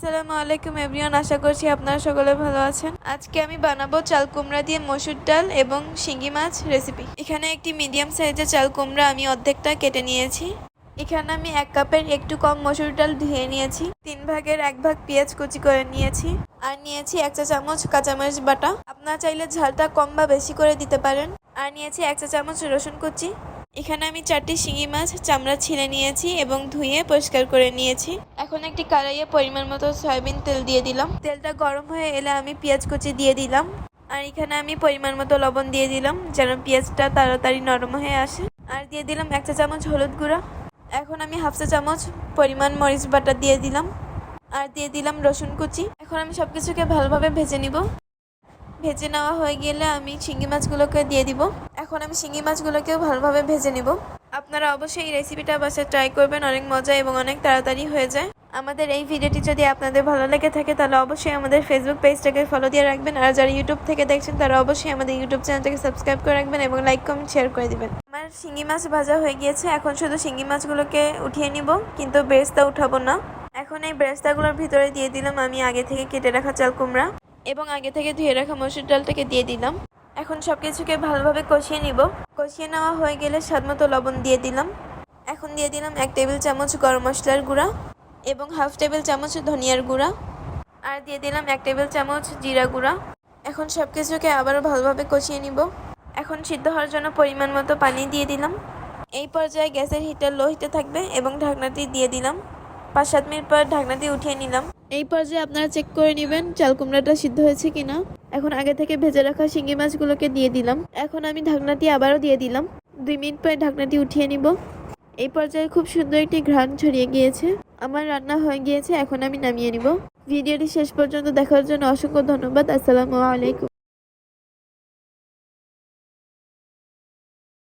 আসসালামু আলাইকুম এভরিওয়ান, আশা করছি আপনারা সকলে ভালো আছেন। আজকে আমি বানাবো চাল কুমড়া দিয়ে মসুর ডাল এবং শিঙ্গি মাছ রেসিপি এখানে একটি মিডিয়াম সাইজের চাল কুমড়া আমি অর্ধেকটা কেটে নিয়েছি। এখানে আমি এক কাপের একটু কম মসুর ডাল ধুয়ে নিয়েছি। তিন ভাগের এক ভাগ পেঁয়াজ কুচি করে নিয়েছি। আর নিয়েছি এক চা চামচ কাঁচামরিচ বাটা। আপনারা চাইলে ঝালটা কম বা বেশি করে দিতে পারেন। আর নিয়েছি এক চা চামচ রসুন কুচি। এখানে আমি চারটি শিঙি মাছ চামড়া ছিঁড়ে নিয়েছি এবং ধুয়ে পরিষ্কার করে নিয়েছি। এখন একটি কড়াইয়ে পরিমাণ মতো সয়াবিন তেল দিয়ে দিলাম। তেলটা গরম হয়ে এলে আমি পেঁয়াজ কুচি দিয়ে দিলাম। আর এখানে আমি পরিমাণ মতো লবণ দিয়ে দিলাম, যেন পেঁয়াজটা তাড়াতাড়ি নরম হয়ে আসে। আর দিয়ে দিলাম এক চা চামচ হলুদ গুঁড়া। এখন আমি হাফ চা চামচ পরিমাণ মরিচ বাটা দিয়ে দিলাম। আর দিয়ে দিলাম রসুন কুচি। এখন আমি সব কিছুকে ভালোভাবে ভেজে নিব। ভেজে নেওয়া হয়ে গেলে আমি শিঙ্গি মাছগুলোকে দিয়ে দিব। এখন আমি শিঙ্গি মাছগুলোকেও ভালোভাবে ভেজে নিব। আপনারা অবশ্যই এই রেসিপিটা বাসায় ট্রাই করবেন, অনেক মজা এবং অনেক তাড়াতাড়ি হয়ে যায়। আমাদের এই ভিডিওটি যদি আপনাদের ভালো লেগে থাকে, তাহলে অবশ্যই আমাদের ফেসবুক পেজটাকে ফলো দিয়ে রাখবেন। আর যারা ইউটিউব থেকে দেখছেন, তারা অবশ্যই আমাদের ইউটিউব চ্যানেলটাকে সাবস্ক্রাইব করে রাখবেন এবং লাইক কমেন্ট শেয়ার করে দিবেন। আমার শিঙ্গি মাছ ভাজা হয়ে গিয়েছে। এখন শুধু শিঙ্গি মাছগুলোকে উঠিয়ে নিব, কিন্তু বেরেস্তা উঠাবো না। এখন এই বেরেস্তাগুলোর ভিতরে দিয়ে দিলাম আমি আগে থেকে কেটে রাখা চাল কুমড়া এবং আগে থেকে ধুয়ে রাখা মসুর ডালটাকে দিয়ে দিলাম। এখন সব কিছুকে ভালোভাবে কষিয়ে নিব। কষিয়ে নেওয়া হয়ে গেলে স্বাদমতো লবণ দিয়ে দিলাম। এখন দিয়ে দিলাম এক টেবিল চামচ গরম মশলার গুঁড়া। এবং হাফ টেবিল চামচ ধনিয়ার গুঁড়া। আর দিয়ে দিলাম এক টেবিল চামচ জিরা গুঁড়া। এখন সব কিছুকে আবারও ভালোভাবে কষিয়ে নিব। এখন সিদ্ধ হওয়ার জন্য পরিমাণ মতো পানি দিয়ে দিলাম। এই পর্যায়ে গ্যাসের হিটার লো হিটে থাকবে এবং ঢাকনাটি দিয়ে দিলাম। পাঁচ সাত মিনিট পর ঢাকনাটি উঠিয়ে নিলাম। এই পর্যায়ে আপনারা চেক করে নেবেন চাল কুমড়াটা সিদ্ধ হয়েছে কিনা। এখন আগে থেকে ভেজে রাখা শিঙ্গি মাছগুলোকে দিয়ে দিলাম। এখন আমি ঢাকনাটি আবারও দিয়ে দিলাম। দুই মিনিট পরে ঢাকনাটি উঠিয়ে নিব। এই পর্যায়ে খুব সুন্দর একটি ঘ্রাণ ছড়িয়ে গিয়েছে। আমার রান্না হয়ে গিয়েছে, এখন আমি নামিয়ে নিব। ভিডিওটি শেষ পর্যন্ত দেখার জন্য অসংখ্য ধন্যবাদ। আসসালামু আলাইকুম।